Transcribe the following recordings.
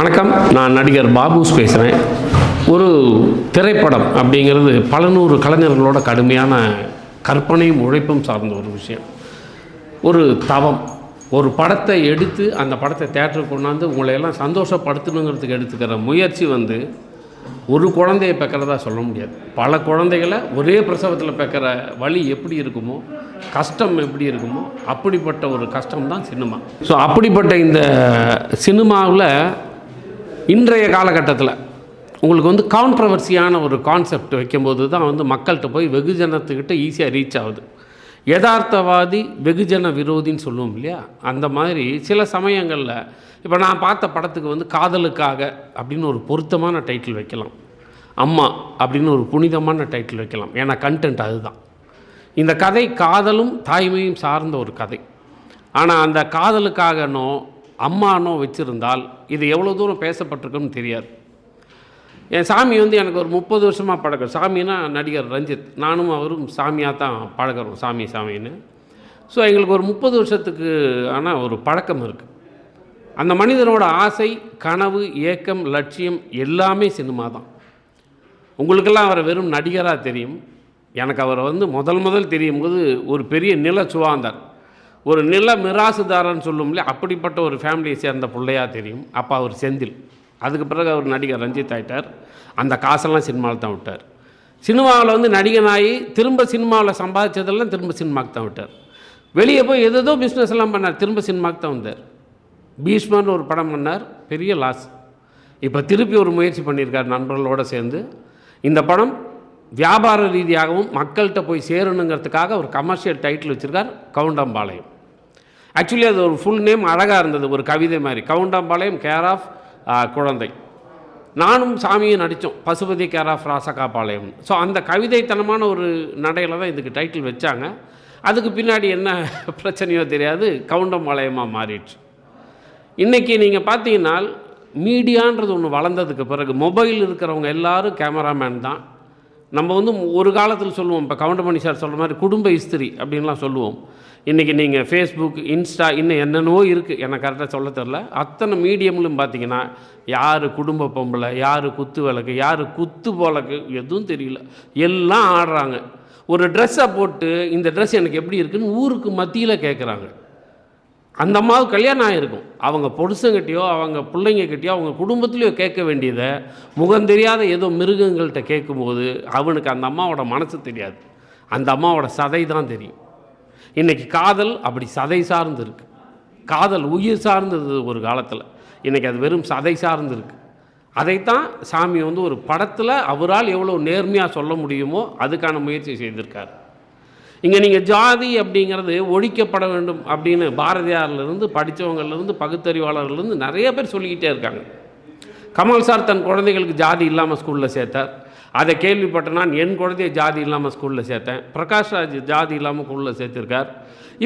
வணக்கம். நான் நடிகர் பாபுஸ் பேசுகிறேன் ஒரு திரைப்படம் அப்படிங்கிறது பல நூறு கலைஞர்களோட கடுமையான கற்பனையும் உழைப்பும் சார்ந்த ஒரு விஷயம். ஒரு தவம். ஒரு படத்தை எடுத்து அந்த படத்தை தேட்டருக்கு கொண்டாந்து உங்களை எல்லாம் சந்தோஷப்படுத்தணுங்கிறதுக்கு எடுத்துக்கிற முயற்சி வந்து ஒரு குழந்தையை பெக்கிறதா சொல்ல முடியாது. பல குழந்தைகளை ஒரே பிரசவத்தில் பெக்கிற வழி எப்படி இருக்குமோ கஷ்டம் எப்படி இருக்குமோ அப்படிப்பட்ட ஒரு கஷ்டம் தான் சினிமா. ஸோ அப்படிப்பட்ட இந்த சினிமாவில் இன்றைய காலகட்டத்தில் உங்களுக்கு வந்து கான்ட்ரவர்சியான ஒரு கான்செப்ட் வைக்கும்போது தான் வந்து மக்கள்கிட்ட போய் வெகுஜனத்துக்கிட்ட ஈஸியாக ரீச் ஆகுது. யதார்த்தவாதி வெகுஜன விரோதின்னு சொல்லுவோம் இல்லையா? அந்த மாதிரி சில சமயங்களில் இப்போ நான் பார்த்த படத்துக்கு வந்து காதலுக்காக அப்படின்னு ஒரு பொருத்தமான டைட்டில் வைக்கலாம். அம்மா அப்படின்னு ஒரு புனிதமான டைட்டில் வைக்கலாம். ஏன்னா கண்டென்ட் அதுதான். இந்த கதை காதலும் தாய்மையும் சார்ந்த ஒரு கதை. ஆனால் அந்த காதலுக்காகனோ அம்மானோ வச்சுருந்தால் இது எவ்வளோ தூரம் பேசப்பட்டிருக்குன்னு தெரியாது. என் சாமி வந்து எனக்கு ஒரு முப்பது வருஷமாக பழக்கம். சாமினா நடிகர் ரஞ்சித். நானும் அவரும் சாமியாக தான் பழகிறோம் சாமி சாமின்னு. ஸோ எங்களுக்கு ஒரு முப்பது வருஷத்துக்கு ஆனால் ஒரு பழக்கம் இருக்குது அந்த மனிதனோட ஆசை கனவு ஏக்கம் லட்சியம் எல்லாமே சினிமா தான். உங்களுக்கெல்லாம் அவரை வெறும் நடிகராக தெரியும். எனக்கு அவரை வந்து முதல் முதல் தெரியும் போது ஒரு பெரிய நில சுவாந்தார் ஒரு நில மிராசுதாரன்னு சொல்லும்ல அப்படிப்பட்ட ஒரு ஃபேமிலியை சேர்ந்த பிள்ளையாக தெரியும். அப்போ அவர் செந்தில். அதுக்கு பிறகு அவர் நடிகர் ரஞ்சித் ஆகிட்டார் அந்த காசெல்லாம் சினிமாவில் தான் விட்டார். சினிமாவில் வந்து நடிகனாகி திரும்ப சினிமாவில் சம்பாதிச்சதெல்லாம் திரும்ப சினிமாவுக்கு தான் விட்டார். வெளியே போய் எதோ பிஸ்னஸ் எல்லாம் பண்ணார். திரும்ப சினிமாவுக்கு தான் வந்தார். பீஷ்மர்னு ஒரு படம் பண்ணார். பெரிய லாஸ் இப்போ திருப்பி ஒரு முயற்சி பண்ணியிருக்கார் நண்பர்களோடு சேர்ந்து. இந்த படம் வியாபார ரீதியாகவும் மக்கள்கிட்ட போய் சேரணுங்கிறதுக்காக ஒரு கமர்ஷியல் டைட்டில் வச்சுருக்கார் கவுண்டம்பாளையம். ஆக்சுவலி அது ஒரு ஃபுல் நேம் அழகாக இருந்தது ஒரு கவிதை மாதிரி. கவுண்டம்பாளையம் கேர் ஆஃப் குழந்தை. நானும் சாமியும் நடித்தோம் Pasupathi care of Rasakkapalayam. So அந்த கவிதைத்தனமான ஒரு நடையில் தான் இதுக்கு டைட்டில் வச்சாங்க. அதுக்கு பின்னாடி என்ன பிரச்சனையோ தெரியாது கவுண்டம்பாளையமாக மாறிடுச்சு. இன்றைக்கி நீங்கள் பார்த்தீங்கன்னா மீடியான்றது ஒன்று வளர்ந்ததுக்கு பிறகு மொபைல் இருக்கிறவங்க எல்லாரும் கேமராமேன் தான். நம்ம வந்து ஒரு காலத்தில் சொல்லுவோம் இப்போ கவுண்டமணி சார் சொல்கிற மாதிரி குடும்ப இஸ்திரி அப்படின்லாம் சொல்லுவோம். இன்றைக்கி நீங்கள் ஃபேஸ்புக் இன்ஸ்டா இன்னும் என்னென்னவோ இருக்குது எனக்கு கரெக்டாக சொல்ல தெரில அத்தனை மீடியம்லும் பார்த்தீங்கன்னா யார் குடும்ப பொம்பளை யார் குத்து விளக்கு யார் குத்து போலக்கு எதுவும் தெரியல. எல்லாம் ஆடுறாங்க. ஒரு ட்ரெஸ்ஸை போட்டு இந்த ட்ரெஸ் எனக்கு எப்படி இருக்குன்னு ஊருக்கு மத்தியில் கேட்குறாங்க அந்த அம்மாவுக்கு கல்யாணம் ஆகிருக்கும் அவங்க பொடுசங்கிட்டயோ அவங்க பிள்ளைங்கக்கிட்டேயோ அவங்க குடும்பத்துலேயோ கேட்க வேண்டியதை முகம் தெரியாத ஏதோ மிருகங்கள்கிட்ட கேட்கும்போது அவனுக்கு அந்த அம்மாவோட மனசு தெரியாது. அந்த அம்மாவோட சதை தான் தெரியும். இன்றைக்கி காதல் அப்படி சதை சார்ந்து இருக்குது காதல் உயிர் சார்ந்தது ஒரு காலத்தில். இன்றைக்கி அது வெறும் சதை சார்ந்து இருக்குது அதைத்தான் சாமி வந்து ஒரு படத்தில் அவரால் எவ்வளோ நேர்மையாக சொல்ல முடியுமோ அதுக்கான முயற்சி செய்திருக்கார். இங்கே நீங்கள் ஜாதி அப்படிங்கிறது ஒழிக்கப்பட வேண்டும் அப்படின்னு பாரதியார்லேருந்து படித்தவங்கள்லேருந்து பகுத்தறிவாளர்லேருந்து நிறைய பேர் சொல்லிக்கிட்டே இருக்காங்க. கமல் சார் தன் குழந்தைகளுக்கு ஜாதி இல்லாமல் ஸ்கூலில் சேர்த்தார். அதை கேள்விப்பட்ட நான் என் குழந்தைய ஜாதி இல்லாமல் ஸ்கூலில் சேர்த்தேன். பிரகாஷ் ராஜ் ஜாதி இல்லாமல் ஸ்கூலில் சேர்த்துருக்கார்.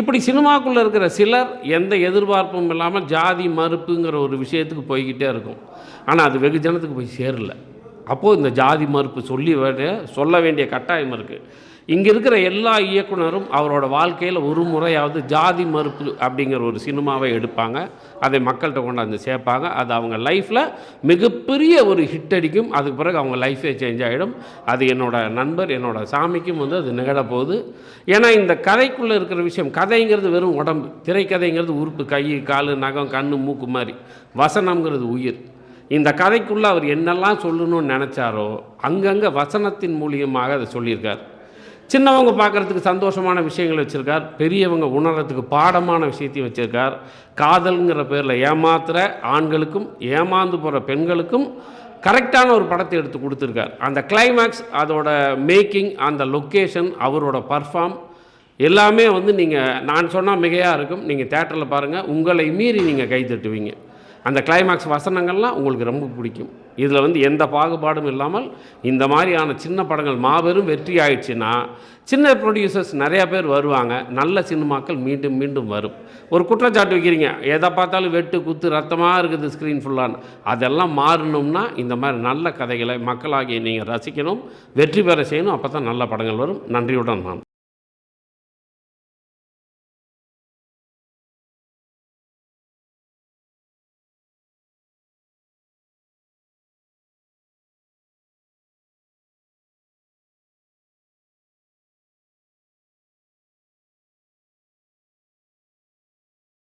இப்படி சினிமாக்குள்ளே இருக்கிற சிலர் எந்த எதிர்பார்ப்பும் இல்லாமல் ஜாதி மறுப்புங்கிற ஒரு விஷயத்துக்கு போய்கிட்டே இருக்கும். ஆனால் அது வெகு ஜனத்துக்கு போய் சேரல. அப்போது இந்த ஜாதி மறுப்பு சொல்லி சொல்ல வேண்டிய கட்டாயம் இருக்குது இங்கே இருக்கிற எல்லா இயக்குனரும் அவரோட வாழ்க்கையில் ஒரு முறையாவது ஜாதி மறுப்பு அப்படிங்கிற ஒரு சினிமாவை எடுப்பாங்க. அதை மக்கள்கிட்ட கொண்டாந்து சேர்ப்பாங்க. அது அவங்க லைஃப்பில் மிகப்பெரிய ஒரு ஹிட் அடிக்கும். அதுக்கு பிறகு அவங்க லைஃபே சேஞ்ச் ஆகிடும் அது என்னோட நண்பர் என்னோட சாமிக்கும் வந்து அது நிகழப்போகுது. ஏன்னா இந்த கதைக்குள்ளே இருக்கிற விஷயம் கதைங்கிறது வெறும் உடம்பு. திரைக்கதைங்கிறது உறுப்பு கை கால் நகம் கண் மூக்கு மாதிரி. வசனம்ங்கிறது உயிர். இந்த கதைக்குள்ளே அவர் என்னெல்லாம் சொல்லணும்னு நினச்சாரோ அங்கங்கே வசனத்தின் மூலியமாக அதை சொல்லியிருக்கார். சின்னவங்க பார்க்குறதுக்கு சந்தோஷமான விஷயங்கள் வச்சுருக்கார். பெரியவங்க உணர்கிறதுக்கு பாடமான விஷயத்தையும் வச்சுருக்கார். காதல்ங்கிற பேரில் ஏமாத்துகிற ஆண்களுக்கும் ஏமாந்து போகிற பெண்களுக்கும் கரெக்டான ஒரு படத்தை எடுத்து கொடுத்துருக்கார். அந்த கிளைமேக்ஸ் அதோட மேக்கிங் அந்த லொக்கேஷன் அவரோட பர்ஃபார்ம் எல்லாமே வந்து நீங்கள் நான் சொன்னால் மிகையாக இருக்கும். நீங்கள் தேட்டரில் பாருங்கள் உங்களை மீறி நீங்கள் கை தட்டுவீங்க அந்த கிளைமேக்ஸ் வசனங்கள்லாம் உங்களுக்கு ரொம்ப பிடிக்கும். இதில் வந்து எந்த பாகுபாடும் இல்லாமல் இந்த மாதிரியான சின்ன படங்கள் மாபெரும் வெற்றி ஆயிடுச்சுன்னா சின்ன ப்ரொடியூசர்ஸ் நிறையா பேர் வருவாங்க. நல்ல சினிமாக்கள் மீண்டும் மீண்டும் வரும். ஒரு குற்றச்சாட்டு வைக்கிறீங்க. எதை பார்த்தாலும் வெட்டு குத்து ரத்தமாக இருக்குது ஸ்க்ரீன் ஃபுல்லான்னு அதெல்லாம் மாறணும்னா இந்த மாதிரி நல்ல கதைகளை மக்களாகிய நீங்கள் ரசிக்கணும் வெற்றி பெற செய்யணும். அப்போ தான் நல்ல படங்கள் வரும். நன்றியுடன் நான்